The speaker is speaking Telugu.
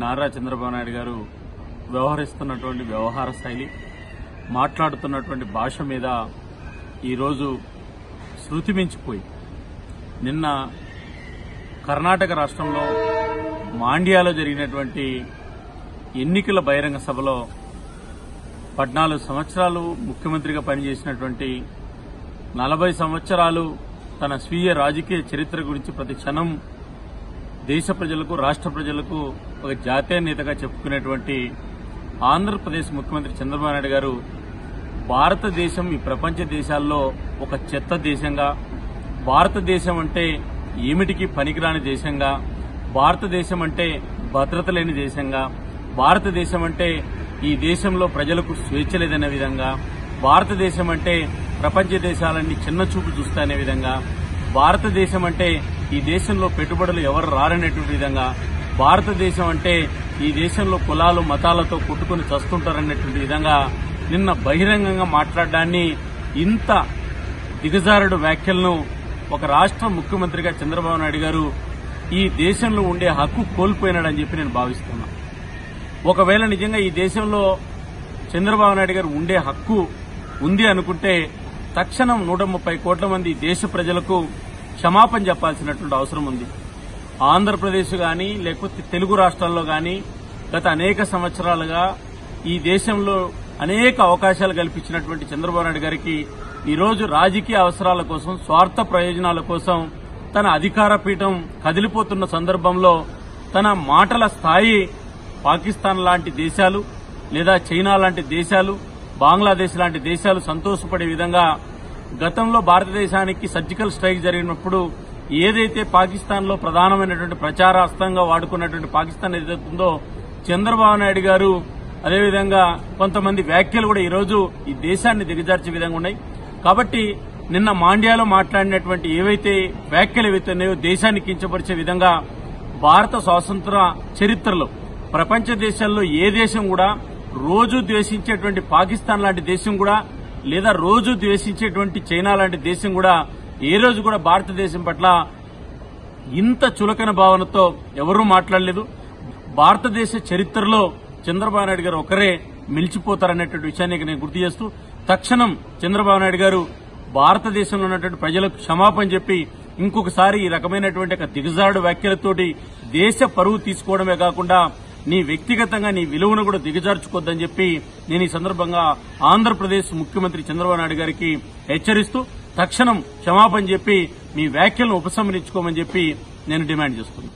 నారా చంద్రబాబు నాయుడు గారు వ్యవహరిస్తున్నటువంటి వ్యవహార శైలి మాట్లాడుతున్నటువంటి భాష మీద ఈరోజు శృతి మించిపోయి నిన్న కర్ణాటక రాష్ట్రంలో మాండ్యాలో జరిగినటువంటి ఎన్నికల బహిరంగ సభలో పద్నాలుగు సంవత్సరాలు ముఖ్యమంత్రిగా పనిచేసినటువంటి నలభై సంవత్సరాలు తన స్వీయ రాజకీయ చరిత్ర గురించి ప్రతి క్షణం దేశ ప్రజలకు రాష్ట్ర ప్రజలకు ఒక జాతీయ నేతగా చెప్పుకునేటువంటి ఆంధ్రప్రదేశ్ ముఖ్యమంత్రి చంద్రబాబు నాయుడు గారు భారతదేశం ఈ ప్రపంచ దేశాల్లో ఒక చెత్త దేశంగా భారతదేశం అంటే ఏమిటికి పనికిరాని దేశంగా భారతదేశం అంటే భద్రత లేని దేశంగా భారతదేశం అంటే ఈ దేశంలో ప్రజలకు స్వేచ్ఛ లేదనే విధంగా భారతదేశం అంటే ప్రపంచ దేశాలన్నీ చిన్న చూపు చూస్తానే విధంగా భారతదేశం అంటే ఈ దేశంలో పెట్టుబడులు ఎవరు రారనేటువంటి విధంగా భారతదేశం అంటే ఈ దేశంలో కులాలు మతాలతో కొట్టుకుని చస్తుంటారనేటువంటి విధంగా నిన్న బహిరంగంగా మాట్లాడడాన్ని ఇంత దిగజారుడు వ్యాఖ్యలను ఒక రాష్ట్ర ముఖ్యమంత్రిగా చంద్రబాబు నాయుడు గారు ఈ దేశంలో ఉండే హక్కు కోల్పోయినాడని చెప్పి నేను భావిస్తున్నా. ఒకవేళ నిజంగా ఈ దేశంలో చంద్రబాబు నాయుడు గారు ఉండే హక్కు ఉంది అనుకుంటే తక్షణం నూట ముప్పై కోట్ల మంది దేశ ప్రజలకు క్షమాపణ చెప్పాల్సినటువంటి అవసరం ఉంది. ఆంధ్రప్రదేశ్ కానీ లేకపోతే తెలుగు రాష్ట్రాల్లో కానీ గత అనేక సంవత్సరాలుగా ఈ దేశంలో అనేక అవకాశాలు కల్పించినటువంటి చంద్రబాబు నాయుడు గారికి ఈరోజు రాజకీయ అవసరాల కోసం స్వార్థ ప్రయోజనాల కోసం తన అధికార పీఠం కదిలిపోతున్న సందర్భంలో తన మాటల స్థాయి పాకిస్తాన్ లాంటి దేశాలు లేదా చైనా లాంటి దేశాలు బంగ్లాదేశ్ లాంటి దేశాలు సంతోషపడే విధంగా గతంలో భారతదేశానికి సర్జికల్ స్ట్రైక్ జరిగినప్పుడు ఏదైతే పాకిస్తాన్లో ప్రధానమైనటువంటి ప్రచారాస్తంగా వాడుకున్నటువంటి పాకిస్తాన్ ఏదైతే ఉందో చంద్రబాబు నాయుడు గారు అదేవిధంగా కొంతమంది వ్యాఖ్యలు కూడా ఈరోజు ఈ దేశాన్ని దిగజార్చే విధంగా ఉన్నాయి. కాబట్టి నిన్న మాండ్యాలో మాట్లాడినటువంటి ఏవైతే వ్యాఖ్యలు ఏవైతే ఉన్నాయో దేశాన్ని కించపరిచే విధంగా భారత స్వాతంత్ర చరిత్రలో ప్రపంచ దేశాల్లో ఏ దేశం కూడా రోజు ద్వేషించేటువంటి పాకిస్తాన్ లాంటి దేశం కూడా లేదా రోజు ద్వేషించేటువంటి చైనా లాంటి దేశం కూడా ఏ రోజు కూడా భారతదేశం పట్ల ఇంత చులకన భావనతో ఎవరూ మాట్లాడలేదు. భారతదేశ చరిత్రలో చంద్రబాబు నాయుడు గారు ఒకరే మిలిచిపోతారనేటువంటి విషయాన్ని నేను గుర్తు చేస్తూ తక్షణం చంద్రబాబు నాయుడు గారు భారతదేశంలో ఉన్నటువంటి ప్రజలకు క్షమాపణ చెప్పి ఇంకొకసారి ఈ రకమైనటువంటి దిగజాడు వ్యాఖ్యలతోటి దేశ పరువు తీసుకోవడమే కాకుండా నీ వ్యక్తిగతంగా నీ విలువను కూడా దిగజార్చుకోవద్దని చెప్పి నేను ఈ సందర్భంగా ఆంధ్రప్రదేశ్ ముఖ్యమంత్రి చంద్రబాబు నాయుడు గారికి హెచ్చరిస్తూ తక్షణం క్షమాపణ చెప్పి మీ వ్యాఖ్యలను ఉపసంహరించుకోమని చెప్పి నేను డిమాండ్ చేస్తున్నాను.